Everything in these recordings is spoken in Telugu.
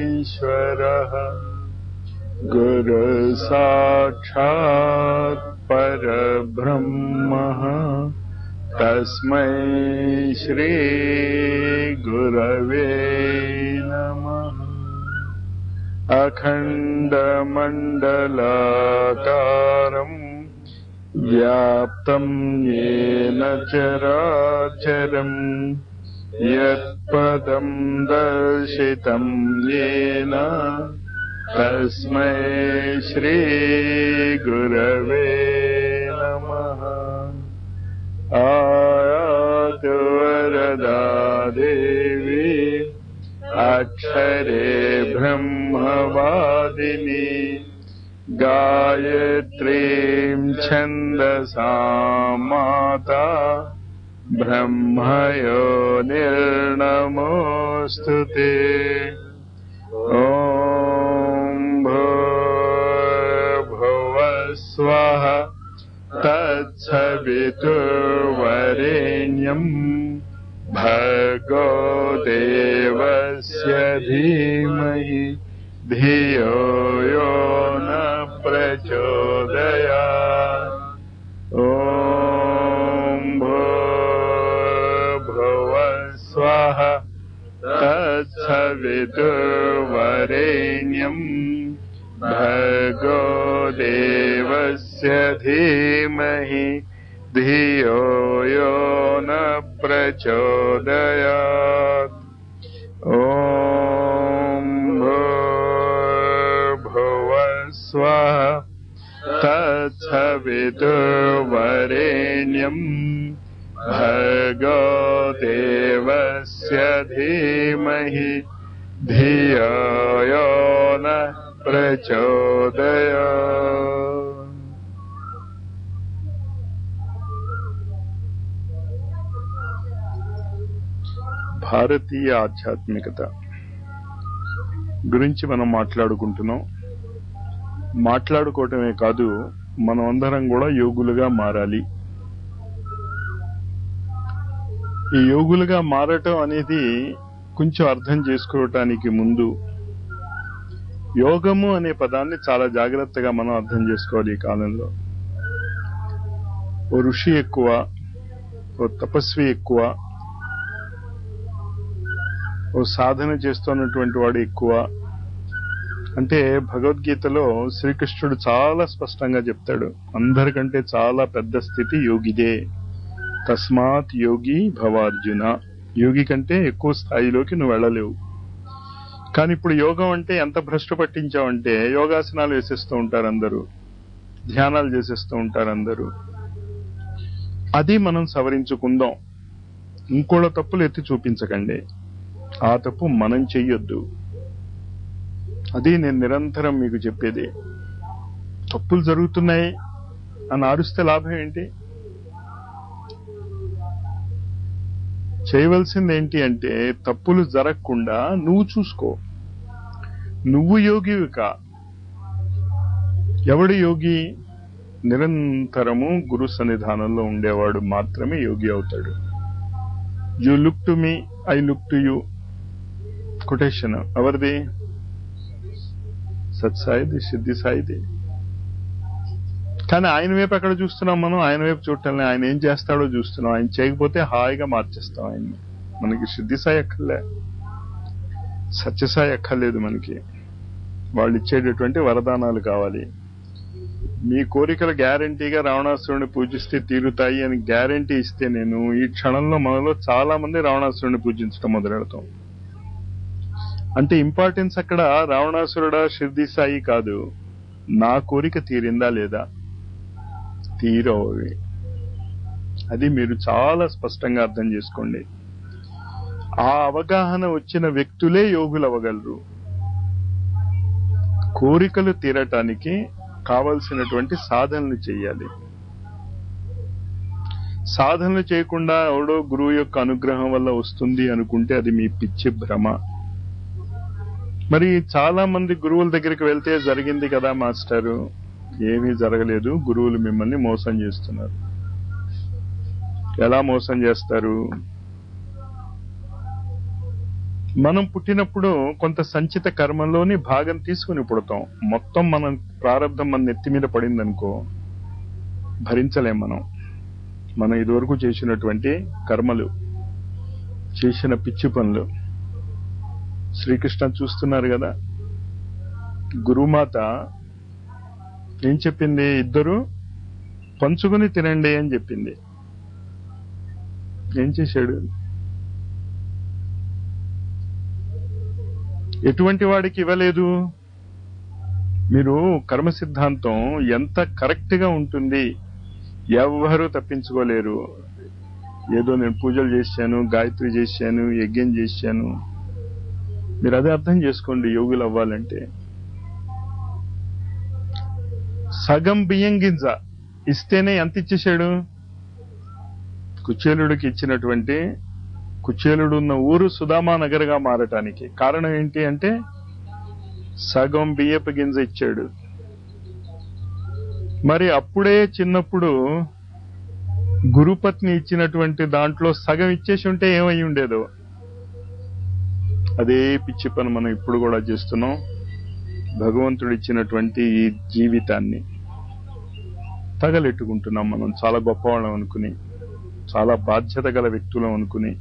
महेश्वरः गुरुसाक्षात् परब्रह्मः। तस्मै श्रीगुरवे नमः। अखण्डमण्डलाकारम् व्याप्तम् येन चराचरम् यत्पदम् दर्शितम् येन तस्मै श्रीगुरवे नमः। आयातु वरदा देवी अक्षरे ब्रह्मवादिनी गायत्रीम् छन्दसा माता ब्रह्मयो निर्णमोऽस्तु ते। ॐ भुवस्वः तत्सवितुर्वरेण्यम् भर्गो देवस्य धीमहि धियो यो न प्रचोदयात् यच्छ भगो देवस्य धीमहि धियो यो न प्रचोदयात्। ॐ भूर्भुवस्व तत्सविदुर्वरेण्यम् भगो देव देवस्य धीमहि धियो यो न प्रचोदयात् భారతీయ ఆధ్యాత్మికత గురించి మనం మాట్లాడుకుంటున్నాం మాట్లాడుకోవటమే కాదు మనం అందరం కూడా యోగులుగా మారాలి ఈ యోగులుగా మారటం అనేది కొంచెం అర్థం చేసుకోవటానికి ముందు యోగము అనే పదాన్ని చాలా జాగ్రత్తగా మనం అర్థం చేసుకోవాలి ఈ కాలంలో. ఓ ఋషి ఎక్కువ ఓ తపస్వి ఎక్కువ ఓ సాధన చేస్తున్నటువంటి వాడు ఎక్కువ. అంటే భగవద్గీతలో శ్రీకృష్ణుడు చాలా స్పష్టంగా చెప్తాడు అందరికంటే చాలా పెద్ద స్థితి యోగిదే. తస్మాత్ యోగి భవార్జున. యోగి కంటే ఎక్కువ స్థాయిలోకి నువ్వు వెళ్ళలేవు. కానీ ఇప్పుడు యోగం అంటే ఎంత భ్రష్టు పట్టించావంటే యోగాసనాలు వేసేస్తూ ఉంటారు అందరూ. ధ్యానాలు చేసేస్తూ ఉంటారు అందరూ. అది మనం సవరించుకుందాం. ఇంకోళ్ళ తప్పులు ఎత్తి చూపించకండి. ఆ తప్పు మనం చెయ్యొద్దు. అది నేను నిరంతరం మీకు చెప్పేది. తప్పులు జరుగుతున్నాయి అని ఆరుస్తే లాభం ఏంటి? చేయవలసింది ఏంటి అంటే తప్పులు జరగకుండా నువ్వు చూసుకో. నువ్వు యోగివి కా. ఎవడు యోగి? నిరంతరము గురు సన్నిధానంలో ఉండేవాడు మాత్రమే యోగి అవుతాడు. You look to me I look to you quotation ఎవరిది? సత్సాయిది సిద్ధి సాయిది. కానీ ఆయన వైపు ఎక్కడ చూస్తున్నాం మనం? ఆయన వైపు చూడటం ఆయన ఏం చేస్తాడో చూస్తున్నాం. ఆయన చేయకపోతే హాయిగా మార్చేస్తాం ఆయన్ని. మనకి సిద్ధి సాయి అక్కర్లే. సత్యసాయి అక్కర్లేదు మనకి. వాళ్ళు ఇచ్చేటటువంటి వరదానాలు కావాలి. మీ కోరికలు గ్యారంటీగా రావణాసురుడిని పూజిస్తే తీరుతాయి అని గ్యారంటీ ఇస్తే నేను ఈ క్షణంలో మనలో చాలా మంది రావణాసురుడిని పూజించడం మొదలెడతాం. అంటే ఇంపార్టెన్స్ అక్కడ రావణాసురుడా షిర్ది సాయి కాదు. నా కోరిక తీరిందా లేదా? తీరవి అది మీరు చాలా స్పష్టంగా అర్థం చేసుకోండి. ఆ అవగాహన వచ్చిన వ్యక్తులే యోగులు అవ్వగలరు కోరికలు తీరటానికి కావలసినటువంటి సాధనలు చేయాలి. సాధనలు చేయకుండా ఎవడో గురువు యొక్క అనుగ్రహం వల్ల వస్తుంది అనుకుంటే అది మీ పిచ్చి భ్రమ. మరి చాలా మంది గురువుల దగ్గరికి వెళ్తే జరిగింది కదా మాస్టారు? ఏమీ జరగలేదు. గురువులు మిమ్మల్ని మోసం చేస్తున్నారు. ఎలా మోసం చేస్తారు? మనం పుట్టినప్పుడు కొంత సంచిత కర్మలోని భాగం తీసుకుని పుడతాం. మొత్తం మనం ప్రారంభం మన నెత్తి మీద పడిందనుకో భరించలేం మనం. మనం ఇదివరకు చేసినటువంటి కర్మలు చేసిన పిచ్చి పనులు. శ్రీకృష్ణ చూస్తున్నారు కదా? గురుమాత ఏం చెప్పింది? ఇద్దరు పంచుకుని తినండి అని చెప్పింది. ఏం చేశాడు? ఎటువంటి వాడికి ఇవ్వలేదు? మీరు కర్మ సిద్ధాంతం ఎంత కరెక్ట్గా ఉంటుంది? ఎవ్వరూ తప్పించుకోలేరు. ఏదో నేను పూజలు చేశాను గాయత్రి చేశాను యజ్ఞం చేశాను. మీరు అదే అర్థం చేసుకోండి యోగులు అవ్వాలంటే. సగం బియ్యం గింజ ఇస్తేనే ఎంత ఇచ్చేశాడు? కుచేలుడికి ఇచ్చినటువంటి కుచేలుడు ఉన్న ఊరు సుధామా నగర్గా మారటానికి. కారణం ఏంటి అంటే సగం బియ్యపు గింజ ఇచ్చాడు. మరి అప్పుడే చిన్నప్పుడు గురుపత్ని ఇచ్చినటువంటి దాంట్లో సగం ఇచ్చేసి ఉంటే ఏమై ఉండేదో? అదే పిచ్చి పని మనం ఇప్పుడు కూడా చేస్తున్నాం. భగవంతుడు ఇచ్చినటువంటి ఈ జీవితాన్ని తగలెట్టుకుంటున్నాం మనం. చాలా గొప్పవాళ్ళం అనుకుని చాలా బాధ్యత గల వ్యక్తులం అనుకుని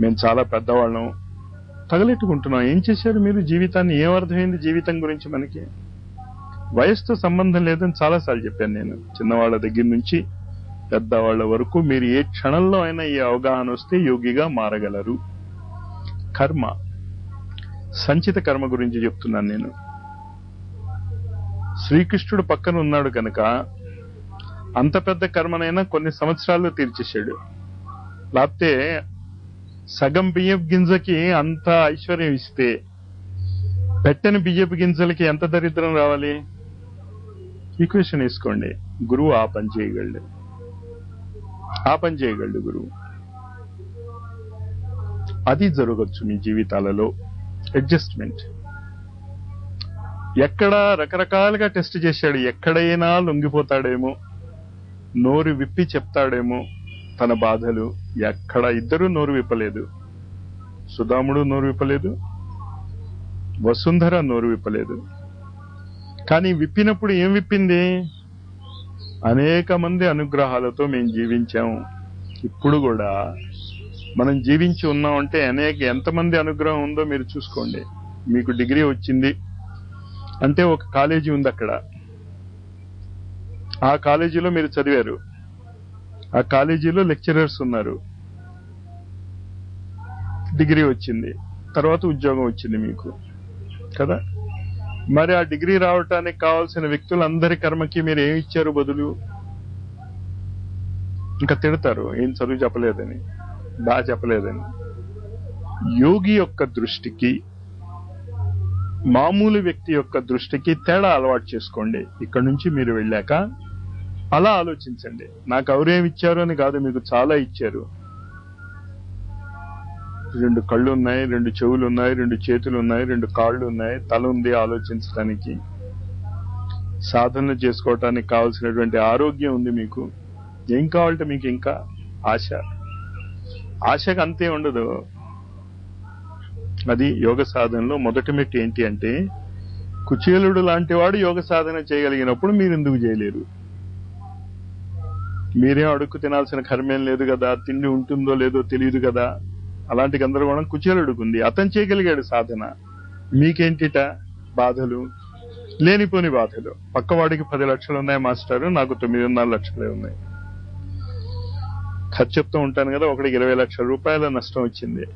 మేము చాలా పెద్దవాళ్ళం. తగలెట్టుకుంటున్నాం. ఏం చేశారు మీరు? జీవితాన్ని ఏం అర్థమైంది జీవితం గురించి మనకి? వయసుతో సంబంధం లేదని చాలాసార్లు చెప్పాను నేను. చిన్నవాళ్ళ దగ్గర నుంచి పెద్దవాళ్ళ వరకు మీరు ఏ క్షణంలో అయినా ఈ అవగాహన వస్తే యోగిగా మారగలరు. కర్మ. సంచిత కర్మ గురించి చెప్తున్నాను నేను. శ్రీకృష్ణుడు పక్కన ఉన్నాడు కనుక అంత పెద్ద కర్మనైనా కొన్ని సంవత్సరాల్లో తీర్చేశాడు. లేకపోతే సగం బియ్యపు గింజకి అంత ఐశ్వర్యం ఇస్తే పెట్టని బియ్యపు గింజలకి ఎంత దరిద్రం రావాలి? ఈక్వేషన్ వేసుకోండి. గురువు ఆ పని చేయగలడు. ఆ పని చేయగలడు గురువు. అది జరగచ్చు మీ జీవితాలలో. అడ్జస్ట్మెంట్. ఎక్కడ రకరకాలుగా టెస్ట్ చేశాడు. ఎక్కడైనా లొంగిపోతాడేమో నోరు విప్పి చెప్తాడేమో తన బాధలు. ఎక్కడ ఇద్దరు నోరు విప్పలేదు. సుధాముడు నోరు విప్పలేదు. వసుంధర నోరు విప్పలేదు. కానీ విప్పినప్పుడు ఏం విప్పింది? అనేక మంది అనుగ్రహాలతో మేము జీవించాం. ఇప్పుడు కూడా మనం జీవించి ఉన్నామంటే అనేక ఎంతమంది అనుగ్రహం ఉందో మీరు చూసుకోండి. మీకు డిగ్రీ వచ్చింది. అంటే ఒక కాలేజీ ఉంది అక్కడ. ఆ కాలేజీలో మీరు చదివారు. ఆ కాలేజీలో లెక్చరర్స్ ఉన్నారు. డిగ్రీ వచ్చింది. తర్వాత ఉద్యోగం వచ్చింది మీకు. కదా? మరి ఆ డిగ్రీ రావటానికి కావాల్సిన వ్యక్తులందరి కర్మకి మీరు ఏమి ఇచ్చారు బదులు? ఇంకా తిడతారు. ఏం చదువు చెప్పలేదని. బాగా చెప్పలేదని. యోగి యొక్క దృష్టికి మామూలు వ్యక్తి యొక్క దృష్టికి తేడా అలవాటు చేసుకోండి. ఇక్కడ నుంచి మీరు వెళ్ళాక అలా ఆలోచించండి. నాకు ఎవరేమి ఇచ్చారు అని కాదు మీకు చాలా ఇచ్చారు. రెండు కళ్ళు ఉన్నాయి రెండు చెవులు ఉన్నాయి రెండు చేతులు ఉన్నాయి రెండు కాళ్ళు ఉన్నాయి తల ఉంది ఆలోచించడానికి సాధన చేసుకోవటానికి కావలసినటువంటి ఆరోగ్యం ఉంది మీకు. ఏం కావాలంటే మీకు ఇంకా ఆశ. ఆశకు అంతే ఉండదు. అది యోగ సాధనలో మొదటి మెట్టు ఏంటి అంటే కుచేలుడు లాంటి వాడు యోగ సాధన చేయగలిగినప్పుడు మీరు ఎందుకు చేయలేరు? మీరేం అడుక్కు తినాల్సిన కర్మేం లేదు కదా తిండి ఉంటుందో లేదో తెలియదు కదా. అలాంటి గందరగోళం కుచేలుడుకుంది అతను చేయగలిగాడు సాధన. మీకేంటిట బాధలు? లేనిపోని బాధలు. పక్కవాడికి పది లక్షలు ఉన్నాయి మాస్టారు నాకు తొమ్మిదిన్నర లక్షలే ఉన్నాయి. ఖర్చు చెప్తూ ఉంటాను కదా ఒకటికి ఇరవై లక్షల రూపాయల నష్టం వచ్చింది.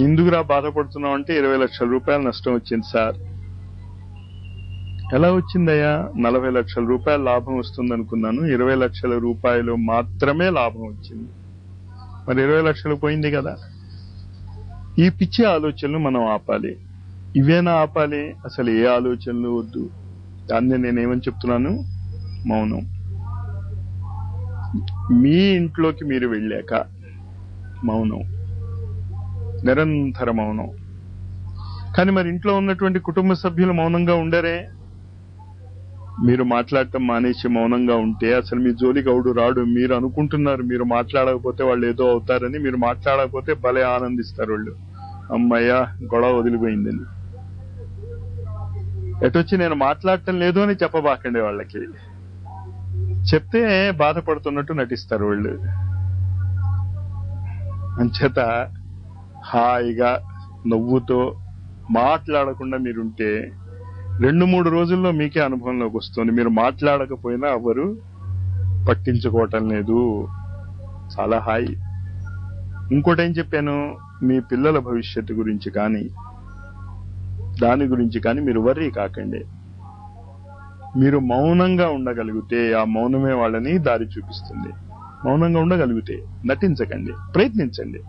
ఎందుకురా బాధపడుతున్నావు అంటే ఇరవై లక్షల రూపాయలు నష్టం వచ్చింది సార్. ఎలా వచ్చిందయ్యా? నలభై లక్షల రూపాయలు లాభం వస్తుంది అనుకున్నాను ఇరవై లక్షల రూపాయలు మాత్రమే లాభం వచ్చింది. మరి ఇరవై లక్షలు పోయింది కదా. ఈ పిచ్చి ఆలోచనలు మనం ఆపాలి. ఇవేనా ఆపాలి? అసలు ఏ ఆలోచనలు వద్దు. దాన్ని నేనేమని చెప్తున్నాను? మౌనం. మీ ఇంట్లోకి మీరు వెళ్ళాక మౌనం. నిరంతర మౌనం కానీ మరి ఇంట్లో ఉన్నటువంటి కుటుంబ సభ్యులు మౌనంగా ఉండరే? మీరు మాట్లాడటం మానేసి మౌనంగా ఉంటే అసలు మీ జోలికి అవుడు రాడు మీరు అనుకుంటున్నారు మీరు మాట్లాడకపోతే వాళ్ళు ఏదో అవుతారని మీరు మాట్లాడకపోతే భలే ఆనందిస్తారు వాళ్ళు. అమ్మయ్య గొడవ వదిలిపోయిందని ఎటొచ్చి నేను మాట్లాడటం లేదు అని చెప్పబాకండి వాళ్ళకి. చెప్తే బాధపడుతున్నట్టు నటిస్తారు వాళ్ళు. అంచేత హాయిగా నవ్వుతో మాట్లాడకుండా మీరుంటే రెండు మూడు రోజుల్లో మీకే అనుభవంలోకి వస్తుంది. మీరు మాట్లాడకపోయినా ఎవరు పట్టించుకోవటం లేదు. చాలా హాయి. ఇంకోటి ఏం చెప్పాను? మీ పిల్లల భవిష్యత్తు గురించి కానీ దాని గురించి కానీ మీరు వర్రీ కాకండి. మీరు మౌనంగా ఉండగలిగితే ఆ మౌనమే వాళ్ళని దారి చూపిస్తుంది. మౌనంగా ఉండగలిగితే నటించకండి. ప్రయత్నించండి.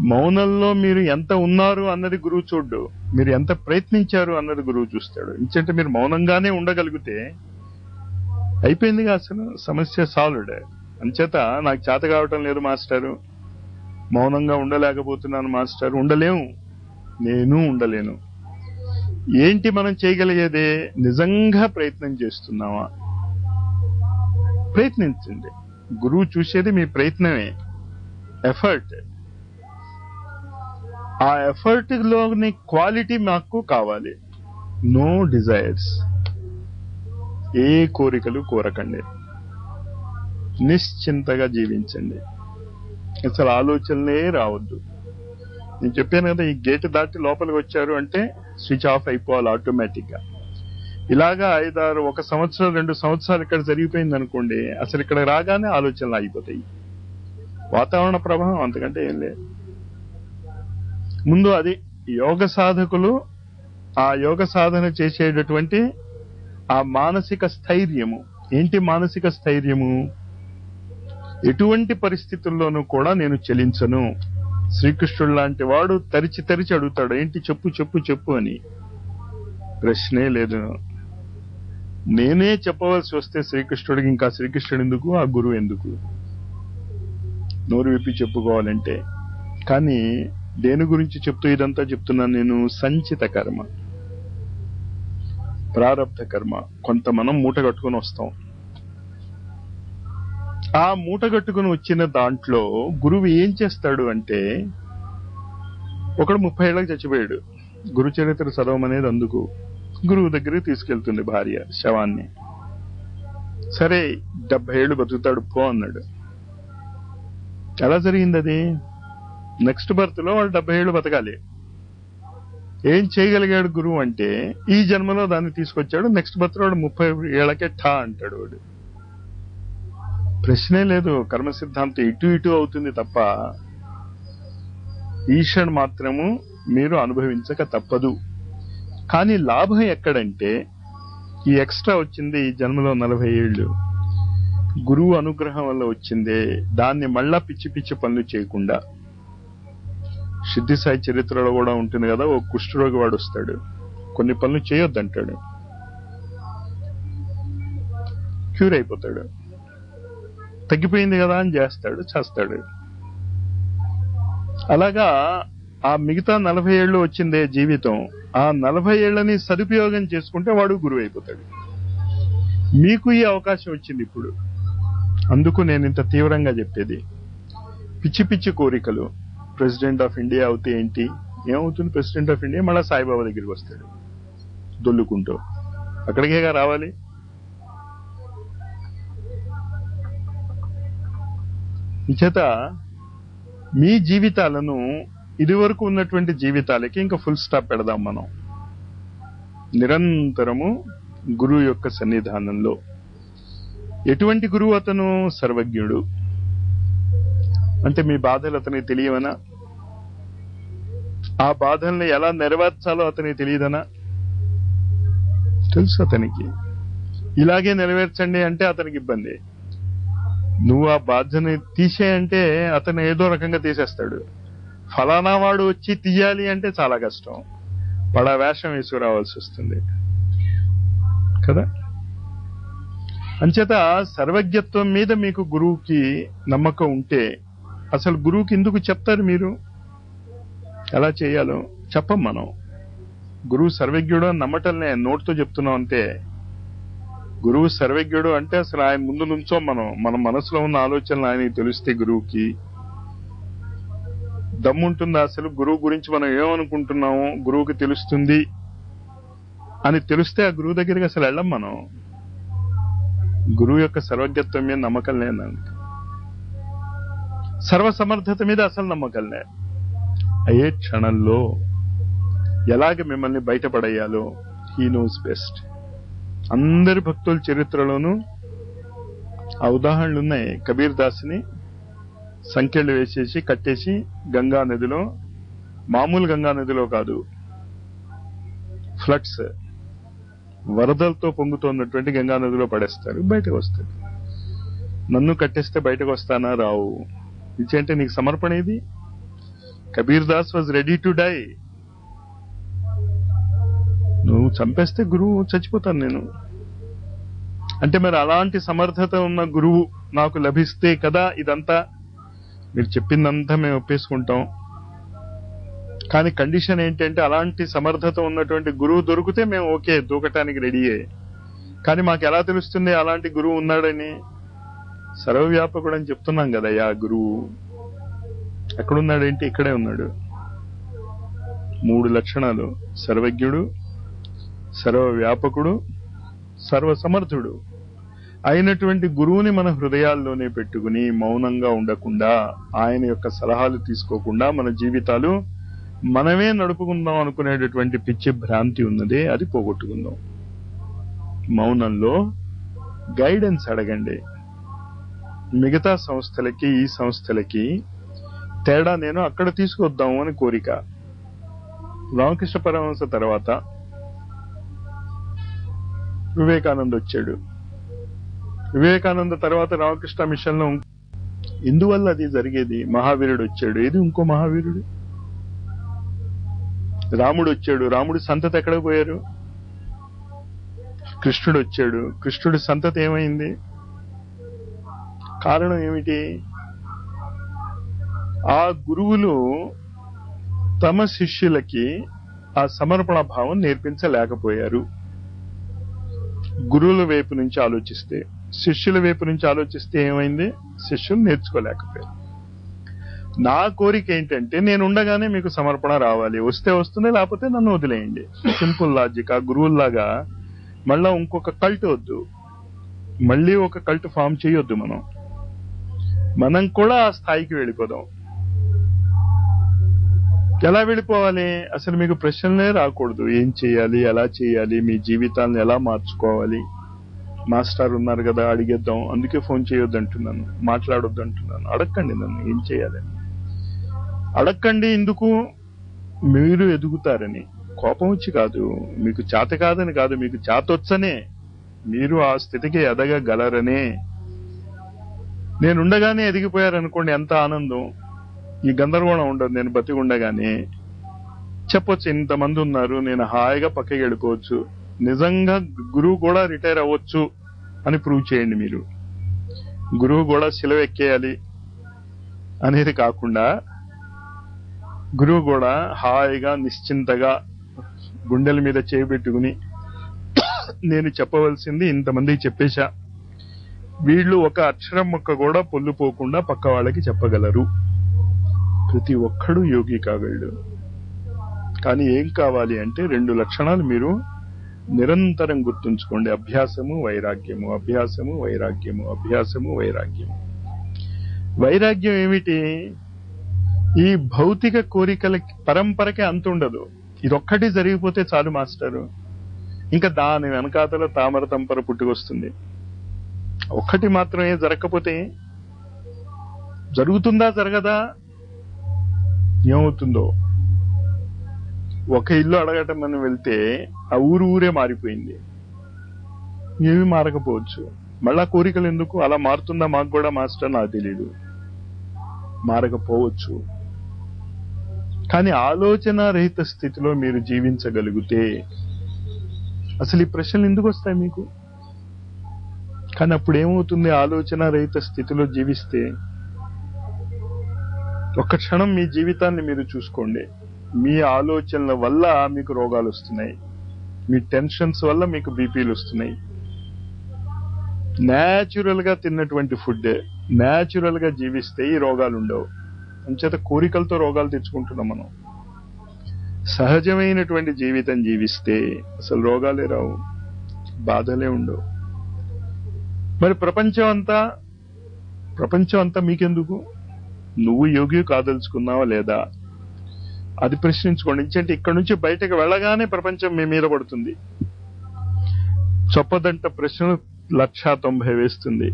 మౌనంలో మీరు ఎంత ఉన్నారు అన్నది గురువు చూడ్డు. మీరు ఎంత ప్రయత్నించారు అన్నది గురువు చూస్తాడు. ఎందుకంటే మీరు మౌనంగానే ఉండగలిగితే అయిపోయిందిగా అసలు. సమస్య సాల్వ్డ్ అంచేత నాకు చేత కావటం లేదు మాస్టారు. మౌనంగా ఉండలేకపోతున్నాను మాస్టర్. ఉండలేము. నేను ఉండలేను. ఏంటి మనం చేయగలిగేది? నిజంగా ప్రయత్నం చేస్తున్నావా? ప్రయత్నించండి. గురువు చూసేది మీ ప్రయత్నమే. ఎఫర్ట్ ఆ ఎఫర్ట్లోని క్వాలిటీ మాకు కావాలి. నో డిజైర్స్ ఏ కోరికలు కోరకండి. నిశ్చింతగా జీవించండి. అసలు ఆలోచనలే రావద్దు. నేను చెప్పాను కదా ఈ గేట్ దాటి లోపలికి వచ్చారు అంటే స్విచ్ ఆఫ్ అయిపోవాలి ఆటోమేటిక్గా ఇలాగా ఐదారు ఒక సంవత్సరం రెండు సంవత్సరాలు ఇక్కడ జరిగిపోయింది అనుకోండి అసలు ఇక్కడ రాగానే ఆలోచనలు ఆగిపోతాయి. వాతావరణ ప్రభావం అంతకంటే ఏం లేదు. ముందు అది యోగ సాధకులు ఆ యోగ సాధన చేసేటటువంటి ఆ మానసిక స్థైర్యము. ఏంటి మానసిక స్థైర్యము? ఎటువంటి పరిస్థితుల్లోనూ కూడా నేను చెలించను. శ్రీకృష్ణుడు లాంటి వాడు తరిచి తరిచి అడుగుతాడు ఏంటి చెప్పు చెప్పు చెప్పు అని. ప్రశ్నే లేదు. నేనే చెప్పవలసి వస్తే శ్రీకృష్ణుడికి ఇంకా శ్రీకృష్ణుడు ఎందుకు ఆ గురువు ఎందుకు? నోరు విప్పి చెప్పుకోవాలంటే. కానీ దేని గురించి చెప్తూ ఇదంతా చెప్తున్నాను నేను సంచిత కర్మ. ప్రారంభ కర్మ. కొంత మనం మూట కట్టుకుని వస్తాం. ఆ మూట కట్టుకుని వచ్చిన దాంట్లో గురువు ఏం చేస్తాడు అంటే ఒకడు ముప్పై ఏళ్ళకి చచ్చిపోయాడు. గురు చరిత్ర అనేది అందుకు. గురువు దగ్గరికి తీసుకెళ్తుంది భార్య శవాన్ని. సరే డెబ్బై ఏళ్ళు బతుకుతాడు పో అన్నాడు. ఎలా జరిగింది అది నెక్స్ట్ బర్త్లో వాళ్ళు డెబ్బై ఏళ్ళు బతకాలి. ఏం చేయగలిగాడు గురువు అంటే ఈ జన్మలో దాన్ని తీసుకొచ్చాడు నెక్స్ట్ బర్త్లో వాడు ముప్పై ఏళ్ళకే ఠా అంటాడు వాడు. ప్రశ్నే లేదు కర్మ సిద్ధాంతం ఇటు ఇటు అవుతుంది తప్ప ఈశ్వరుడు మాత్రము మీరు అనుభవించక తప్పదు. కానీ లాభం ఎక్కడంటే ఈ ఎక్స్ట్రా వచ్చింది ఈ జన్మలో నలభై ఏళ్ళు. గురువు అనుగ్రహం వల్ల వచ్చిందే దాన్ని మళ్ళా పిచ్చి పిచ్చి పనులు చేయకుండా. సిద్ధి సాయి చరిత్రలో కూడా ఉంటుంది కదా ఓ కుష్ఠరోగి వాడు వస్తాడు. కొన్ని పనులు చేయొద్దంటాడు. క్యూర్ అయిపోతాడు. తగ్గిపోయింది కదా అని చేస్తాడు చేస్తాడు. అలాగా ఆ మిగతా నలభై ఏళ్ళు వచ్చిందే జీవితం. ఆ నలభై ఏళ్ళని సదుపయోగం చేసుకుంటే వాడు గురువు అయిపోతాడు. మీకు ఈ అవకాశం వచ్చింది ఇప్పుడు. అందుకు నేను ఇంత తీవ్రంగా చెప్పేది. పిచ్చి పిచ్చి కోరికలు. ప్రెసిడెంట్ ఆఫ్ ఇండియా అవుతే ఏంటి? ఏమవుతుంది ప్రెసిడెంట్ ఆఫ్ ఇండియా? మళ్ళా సాయిబాబా దగ్గరికి వస్తాడు. దొల్లుకుంటూ. అక్కడికేగా రావాలి. చేత మీ జీవితాలను ఇదివరకు ఉన్నటువంటి జీవితాలకి ఇంకా ఫుల్ స్టాప్ పెడదాం మనం. నిరంతరము గురువు యొక్క సన్నిధానంలో. ఎటువంటి గురువు అతను? సర్వజ్ఞుడు. అంటే మీ బాధలు అతనికి తెలియవనా? ఆ బాధల్ని ఎలా నెరవేర్చాలో అతనికి తెలియదనా? తెలుసు అతనికి. ఇలాగే నెరవేర్చండి అంటే అతనికి ఇబ్బంది. నువ్వు ఆ బాధ్యని తీసేయంటే అతను ఏదో రకంగా తీసేస్తాడు. ఫలానా వాడు వచ్చి తీయాలి అంటే చాలా కష్టం. పడా వేషం వేసుకురావాల్సి వస్తుంది. కదా? అంచేత సర్వజ్ఞత్వం మీద మీకు గురువుకి నమ్మకం ఉంటే అసలు గురువుకి ఎందుకు చెప్తారు మీరు? ఎలా చేయాలో చెప్పం మనం. గురువు సర్వజ్ఞుడు అని నమ్మటంలే నోటితో చెప్తున్నాం అంతే గురువు సర్వజ్ఞుడు అంటే అసలు ఆయన ముందు నుంచో మనం మన మనసులో ఉన్న ఆలోచనలు ఆయనకి తెలిస్తే గురువుకి. దమ్ముంటుందా అసలు గురువు గురించి మనం ఏమనుకుంటున్నాము గురువుకి తెలుస్తుంది. అని తెలిస్తే ఆ గురువు దగ్గరికి అసలు వెళ్ళం మనం. గురువు యొక్క సర్వజ్ఞత్వం మీద నమ్మకం లేదు సర్వసమర్థత మీద అసలు నమ్మకం లేదు. అయ్యే క్షణంలో ఎలాగ మిమ్మల్ని బయటపడేయాలో హీ నోస్ బెస్ట్ అందరి భక్తుల చరిత్రలోనూ ఆ ఉదాహరణలు ఉన్నాయి కబీర్ దాస్ని సంఖ్యలు వేసేసి కట్టేసి గంగా నదిలో మామూలు గంగా నదిలో కాదు ఫ్లడ్స్ వరదలతో పొంగుతున్నటువంటి గంగా నదిలో పడేస్తారు. బయటకు వస్తారు. నన్ను కట్టేస్తే బయటకు వస్తానా? రావు. ఇచ్చేంటే నీకు సమర్పణ ఇది Kabir Das was ready to die నువ్వు చంపేస్తే గురువు చచ్చిపోతాను నేను. అంటే మరి అలాంటి సమర్థత ఉన్న గురువు నాకు లభిస్తే కదా ఇదంతా? మీరు చెప్పిందంతా మేము ఒప్పేసుకుంటాం. కానీ కండిషన్ ఏంటంటే అలాంటి సమర్థత ఉన్నటువంటి గురువు దొరికితే మేము ఓకే దూకటానికి రెడీయే. కానీ మాకు ఎలా తెలుస్తుంది అలాంటి గురువు ఉన్నాడని? సర్వవ్యాపకుడు అని చెప్తున్నాం కదయ్యా గురువు. ఎక్కడున్నాడేంటి ఇక్కడే ఉన్నాడు. మూడు లక్షణాలు. సర్వజ్ఞుడు సర్వవ్యాపకుడు సర్వసమర్థుడు. అయినటువంటి గురువుని మన హృదయాల్లోనే పెట్టుకుని మౌనంగా ఉండకుండా ఆయన యొక్క సలహాలు తీసుకోకుండా మన జీవితాలు మనమే నడుపుకుందాం అనుకునేటటువంటి పిచ్చి భ్రాంతి ఉన్నదే అది పోగొట్టుకుందాం. మౌనంలో గైడెన్స్ అడగండి. మిగతా సంస్థలకి ఈ సంస్థలకి తేడా నేను అక్కడ తీసుకొద్దాము అని కోరిక. రామకృష్ణ పరమహంస తర్వాత వివేకానంద్ వచ్చాడు. వివేకానంద తర్వాత రామకృష్ణ మిషన్లో ఎందువల్ల ఇందువల్ల అది జరిగేది మహావీరుడు వచ్చాడు. ఏది ఇంకో మహావీరుడు? రాముడు వచ్చాడు. రాముడు సంతతి ఎక్కడ పోయారు? కృష్ణుడు వచ్చాడు. కృష్ణుడి సంతతి ఏమైంది? కారణం ఏమిటి? ఆ గురువులు తమ శిష్యులకి ఆ సమర్పణ భావం నేర్పించలేకపోయారు. గురువుల వైపు నుంచి ఆలోచిస్తే శిష్యుల వైపు నుంచి ఆలోచిస్తే ఏమైంది? శిష్యులు నేర్చుకోలేకపోయారు. నా కోరిక ఏంటంటే నేను ఉండగానే మీకు సమర్పణ రావాలి. వస్తే వస్తుంది లేకపోతే నన్ను వదిలేయండి. Simple logic. ఆ గురువుల్లాగా మళ్ళా ఇంకొక కల్ట్ వద్దు. మళ్ళీ ఒక కల్ట్ ఫామ్ చేయొద్దు మనం. మనం కూడా ఆ స్థాయికి వెళ్ళిపోదాం. ఎలా వెళ్ళిపోవాలి? అసలు మీకు ప్రశ్నలే రాకూడదు. ఏం చేయాలి? ఎలా చేయాలి? మీ జీవితాలను ఎలా మార్చుకోవాలి? మాస్టర్ ఉన్నారు కదా అడిగేద్దాం. అందుకే ఫోన్ చేయొద్దు అంటున్నాను మాట్లాడొద్దు అంటున్నాను అడగండి నన్ను. ఏం చేయాలి? అడగండి ఎందుకు? మీరు ఎదుగుతారని. కోపం వచ్చి కాదు. మీకు చేత కాదని కాదు. మీకు చేతొచ్చనే. మీరు ఆ స్థితికి ఎదగగలరనే. నేనుండగానే ఎదిగిపోయారనుకోండి ఎంత ఆనందం. ఈ గందరగోళం ఉండదు నేను బతికి ఉండగానే చెప్పొచ్చు ఇంతమంది ఉన్నారు నేను హాయిగా పక్కకి వెళ్ళిపోవచ్చు. నిజంగా గురువు కూడా రిటైర్ అవ్వచ్చు అని ప్రూవ్ చేయండి మీరు. గురువు కూడా సిలవ ఎక్కేయాలి అనేది కాకుండా గురువు కూడా హాయిగా నిశ్చింతగా గుండెల మీద చేపెట్టుకుని నేను చెప్పవలసింది ఇంతమందికి చెప్పేశా. వీళ్ళు ఒక అక్షరం మొక్క కూడా పొల్లుపోకుండా పక్క వాళ్ళకి చెప్పగలరు. ప్రతి ఒక్కడు యోగి కాగలడు. కానీ ఏం కావాలి అంటే రెండు లక్షణాలు మీరు నిరంతరం గుర్తుంచుకోండి. అభ్యాసము వైరాగ్యము అభ్యాసము వైరాగ్యము అభ్యాసము వైరాగ్యము. వైరాగ్యం ఏమిటి? ఈ భౌతిక కోరికల పరంపరకే అంత ఉండదు. ఇదొక్కటి జరిగిపోతే చాలు మాస్టరు. ఇంకా దాని వెనకాతల తామర తంపర పుట్టుకొస్తుంది. ఒక్కటి మాత్రమే జరగకపోతే జరుగుతుందా జరగదా? ఏమవుతుందో? ఒక ఇల్లు అడగటం మనం వెళ్తే ఆ ఊరు ఊరే మారిపోయింది. ఏమి మారకపోవచ్చు. మళ్ళా కోరికలు ఎందుకు? అలా మారుతుందా? మాకు కూడా మాస్టర్ నాకు తెలియదు మారకపోవచ్చు. కానీ ఆలోచన రహిత స్థితిలో మీరు జీవించగలిగితే అసలు ఈ ప్రశ్నలు ఎందుకు వస్తాయి మీకు? కానీ అప్పుడు ఏమవుతుంది ఆలోచన రహిత స్థితిలో జీవిస్తే ఒక్క క్షణం మీ జీవితాన్ని మీరు చూసుకోండి. మీ ఆలోచనల వల్ల మీకు రోగాలు వస్తున్నాయి. మీ టెన్షన్స్ వల్ల మీకు బీపీలు వస్తున్నాయి. న్యాచురల్గా తిన్నటువంటి ఫుడ్ న్యాచురల్గా జీవిస్తే ఈ రోగాలు ఉండవు. అంచేత కోరికలతో రోగాలు తెచ్చుకుంటున్నాం మనం. సహజమైనటువంటి జీవితం జీవిస్తే అసలు రోగాలే రావు బాధలే ఉండవు. మరి ప్రపంచం అంతా ప్రపంచం అంతా మీకెందుకు? నువ్వు యోగి కాదలుచుకున్నావా లేదా? అది ప్రశ్నించుకోండి. ఎందుకంటే ఇక్కడ నుంచి బయటకు వెళ్ళగానే ప్రపంచం మీ మీద పడుతుంది. చొప్పదంట ప్రశ్న లక్ష తొంభై వేస్తుంది.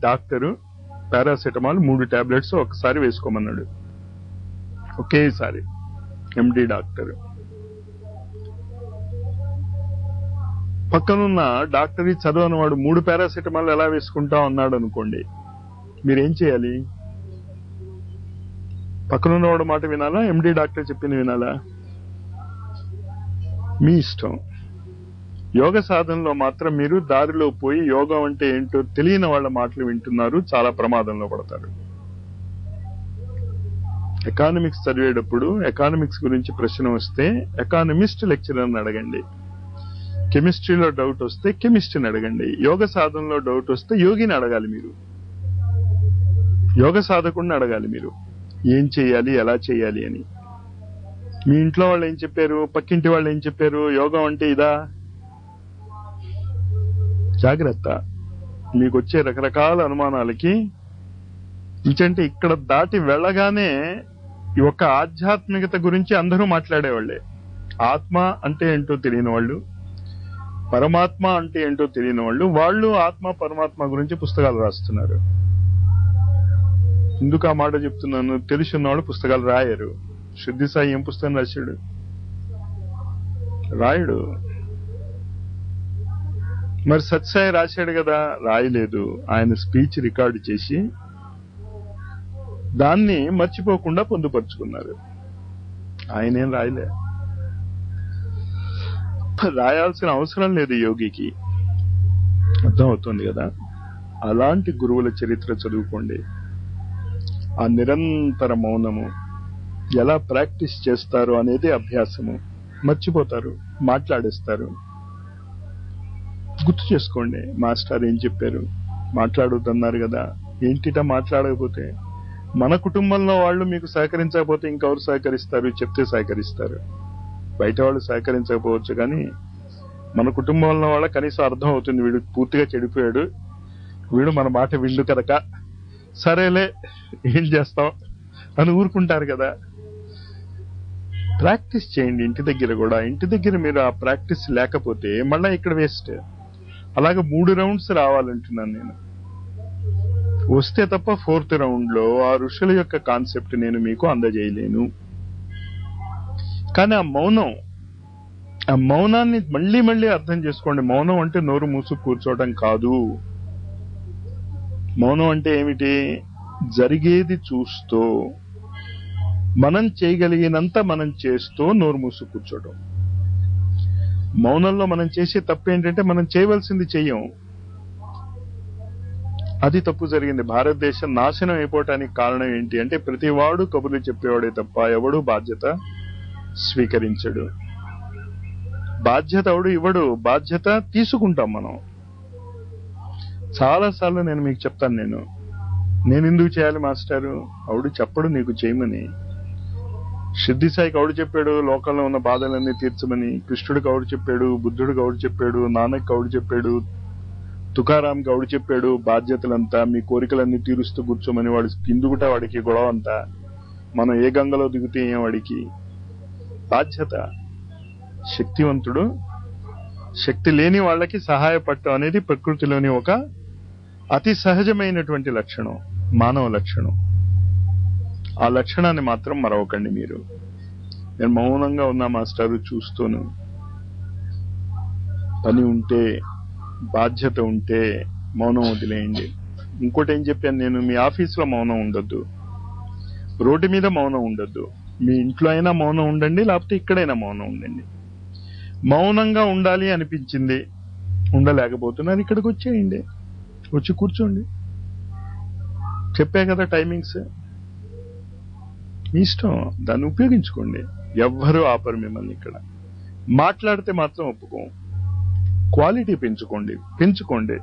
డాక్టరు పారాసెటమాల్ మూడు టాబ్లెట్స్ ఒకసారి వేసుకోమన్నాడు. ఒకేసారి ఎండి డాక్టర్. పక్కనున్న డాక్టర్ చదవని వాడు మూడు పారాసెటమాల్ ఎలా వేసుకుంటా అన్నాడు అనుకోండి. మీరేం చేయాలి? పక్కనున్నవాడు మాట వినాలా? ఎండి డాక్టర్ చెప్పింది వినాలా? మీ ఇష్టం. యోగ సాధనలో మాత్రం మీరు దారిలో పోయి యోగం అంటే ఏంటో తెలియని వాళ్ళ మాటలు వింటున్నారు చాలా ప్రమాదంలో పడతారు. ఎకానమిక్స్ చదివేటప్పుడు ఎకానమిక్స్ గురించి ప్రశ్న వస్తే ఎకానమిస్ట్ లెక్చరర్ని అడగండి. కెమిస్ట్రీలో డౌట్ వస్తే కెమిస్ట్రీని అడగండి. యోగ సాధనలో డౌట్ వస్తే యోగిని అడగాలి మీరు. యోగ సాధకుడిని అడగాలి మీరు. ఏం చేయాలి ఎలా చేయాలి అని. మీ ఇంట్లో వాళ్ళు ఏం చెప్పారు? పక్కింటి వాళ్ళు ఏం చెప్పారు? యోగం అంటే ఇదా? జాగ్రత్త. మీకు వచ్చే రకరకాల అనుమానాలకి ఇంకంటే ఇక్కడ దాటి వెళ్ళగానే ఈ ఒక్క ఆధ్యాత్మికత గురించి అందరూ మాట్లాడేవాళ్ళే. ఆత్మ అంటే ఏంటో తెలియని వాళ్ళు పరమాత్మ అంటే ఏంటో తెలియని వాళ్ళు వాళ్ళు ఆత్మ పరమాత్మ గురించి పుస్తకాలు రాస్తున్నారు. ఎందుకు ఆ మాట చెప్తున్నాను? తెలుసున్నవాడు పుస్తకాలు రాయరు. శుద్ధి సాయి ఏం పుస్తకం రాశాడు? రాయుడు. మరి సత్సాయి రాశాడు కదా? రాయలేదు. ఆయన స్పీచ్ రికార్డు చేసి దాన్ని మర్చిపోకుండా పొందుపరుచుకున్నారు. ఆయనేం రాయలే. రాయాల్సిన అవసరం లేదు యోగికి. అర్థమవుతుంది కదా? అలాంటి గురువుల చరిత్ర చదువుకోండి. ఆ నిరంతర మౌనము ఎలా ప్రాక్టీస్ చేస్తారు అనేది అభ్యాసము. మర్చిపోతారు మాట్లాడేస్తారు. గుర్తు చేసుకోండి మాస్టర్ ఏం చెప్పారు? మాట్లాడొద్దన్నారు కదా ఏంటిట మాట్లాడకపోతే? మన కుటుంబంలో వాళ్ళు మీకు సహకరించకపోతే ఇంకెవరు సహకరిస్తారు? చెప్తే సహకరిస్తారు. బయట వాళ్ళు సహకరించకపోవచ్చు కానీ మన కుటుంబంలో వాళ్ళ కనీసం అర్థం అవుతుంది వీడు పూర్తిగా చెడిపోయాడు వీడు మన మాట విండు కనుక. సరేలే ఏం చేస్తాం అని ఊరుకుంటారు కదా. ప్రాక్టీస్ చేయండి ఇంటి దగ్గర కూడా. ఇంటి దగ్గర మీరు ఆ ప్రాక్టీస్ లేకపోతే మళ్ళా ఇక్కడ వేస్ట్. అలాగే మూడు రౌండ్స్ రావాలంటున్నాను నేను. వస్తే తప్ప ఫోర్త్ రౌండ్లో ఆ ఋషుల యొక్క కాన్సెప్ట్ నేను మీకు అందజేయలేను. కానీ ఆ మౌనం ఆ మౌనాన్ని మళ్ళీ మళ్ళీ అర్థం చేసుకోండి. మౌనం అంటే నోరు మూసు కూర్చోవడం కాదు. మౌనం అంటే ఏమిటి? జరిగేది చూస్తూ మనం చేయగలిగినంత మనం చేస్తూ నోరు మూసు కూర్చోడం మౌనంలో మనం చేసే తప్పు ఏంటంటే మనం చేయవలసింది చెయ్యం. అది తప్పు జరిగింది. భారతదేశం నాశనం అయిపోవటానికి కారణం ఏంటి అంటే ప్రతి వాడు కబుర్లు చెప్పేవాడే తప్ప ఎవడు బాధ్యత స్వీకరించడు. బాధ్యత ఎవడు ఇవ్వడు? బాధ్యత తీసుకుంటాం మనం. చాలా సార్లు నేను మీకు చెప్తాను నేను. నేను ఎందుకు చేయాలి మాస్టారు? ఆవిడ చెప్పడు నీకు చేయమని. సిద్ధి సాయికి అవుడు చెప్పాడు లోకంలో ఉన్న బాధలన్నీ తీర్చమని. కృష్ణుడికి అవుడు చెప్పాడు బుద్ధుడికి అవుడు చెప్పాడు నానక్ అవుడు చెప్పాడు తుకారాం గౌడు చెప్పాడు బాధ్యతలంతా మీ కోరికలన్నీ తీరుస్తూ కూర్చోమని వాడు కిందుకుట వాడికి గొడవ అంతా. మనం ఏ గంగలో దిగితే ఏం వాడికి? బాధ్యత శక్తివంతుడు. శక్తి లేని వాళ్ళకి సహాయపడటం అనేది ప్రకృతిలోని ఒక అతి సహజమైనటువంటి లక్షణం మానవ లక్షణం. ఆ లక్షణాన్ని మాత్రం మరవకండి మీరు. నేను మౌనంగా ఉన్నా మాస్టారు చూస్తూను. పని ఉంటే బాధ్యత ఉంటే మౌనం వదిలేయండి. ఇంకోటి ఏం చెప్పాను నేను మీ ఆఫీస్లో మౌనం ఉండొద్దు. రోడ్డు మీద మౌనం ఉండొద్దు. మీ ఇంట్లో అయినా మౌనం ఉండండి లేకపోతే ఇక్కడైనా మౌనం ఉండండి. మౌనంగా ఉండాలి అనిపించింది ఉండలేకపోతున్నారు ఇక్కడికి వచ్చేయండి. వచ్చి కూర్చోండి. చెప్పే కదా టైమింగ్స్ మీ ఇష్టం. దాన్ని ఉపయోగించుకోండి. ఎవ్వరూ ఆపరు మిమ్మల్ని ఇక్కడ. మాట్లాడితే మాత్రం ఒప్పుకోం. క్వాలిటీ పెంచుకోండి. పెంచుకోండి.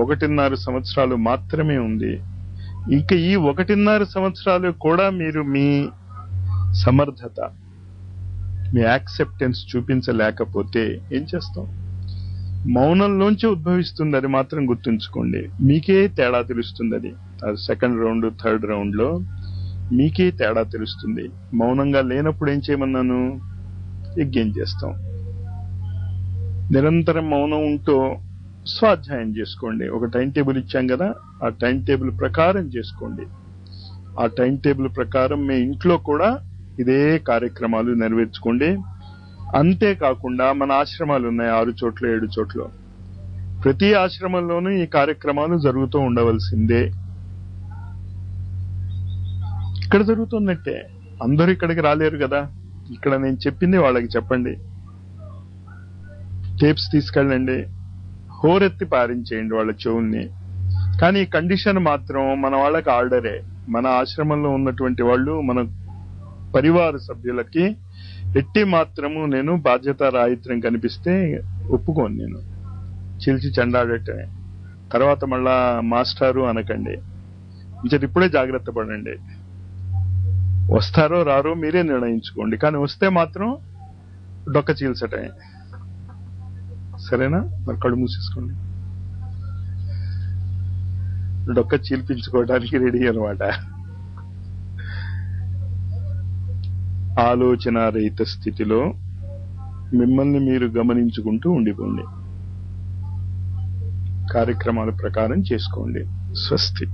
ఒకటిన్నర సంవత్సరాలు మాత్రమే ఉంది. ఇంకా ఈ ఒకటిన్నర సంవత్సరాలు కూడా మీరు మీ సమర్థత మీ యాక్సెప్టెన్స్ చూపించలేకపోతే ఏం చేస్తాం? మౌనంలోంచి ఉద్భవిస్తుంది అది మాత్రం గుర్తుంచుకోండి. మీకే తేడా తెలుస్తుంది అది సెకండ్ రౌండ్ థర్డ్ రౌండ్లో మీకే తేడా తెలుస్తుంది. మౌనంగా లేనప్పుడు ఏం చేయమన్నాను? యజ్ఞం చేస్తాం. నిరంతరం మౌనం ఉంటూ స్వాధ్యాయం చేసుకోండి. ఒక టైం టేబుల్ ఇచ్చాం కదా ఆ టైం టేబుల్ ప్రకారం చేసుకోండి. ఆ టైం టేబుల్ ప్రకారం మీ ఇంట్లో కూడా ఇదే కార్యక్రమాలు నెరవేర్చుకోండి. అంతేకాకుండా మన ఆశ్రమాలు ఉన్నాయి ఆరు చోట్ల ఏడు చోట్ల. ప్రతి ఆశ్రమంలోనూ ఈ కార్యక్రమాలు జరుగుతూ ఉండవలసిందే. ఇక్కడ జరుగుతున్నట్టే. అందరూ ఇక్కడికి రాలేరు కదా. ఇక్కడ నేను చెప్పింది వాళ్ళకి చెప్పండి. టేప్స్ తీసుకెళ్ళండి. హోరెత్తి పారించేయండి వాళ్ళ చెవుల్ని. కానీ ఈ కండిషన్ మాత్రం మన వాళ్ళకి ఆర్డరే. మన ఆశ్రమంలో ఉన్నటువంటి వాళ్ళు మన పరివార సభ్యులకి ఎట్టి మాత్రము నేను బాధ్యత రాయిత్రం కనిపిస్తే ఒప్పుకోను నేను. చిలిచి చెండాడటమే తర్వాత మళ్ళా మాస్టారు అనకండి. ఇంచటి ఇప్పుడే జాగ్రత్త పడండి. వస్తారో రారో మీరే నిర్ణయించుకోండి. కానీ వస్తే మాత్రం డొక్క చీల్చటమే. సరేనా? మరి కళ్ళు మూసేసుకోండి. డొక్క చీల్పించుకోవడానికి రెడీ అనమాట. ఆలోచన రహిత స్థితిలో మిమ్మల్ని మీరు గమనించుకుంటూ ఉండిపోండి. కార్యక్రమాల ప్రకారం చేసుకోండి. స్వస్తి.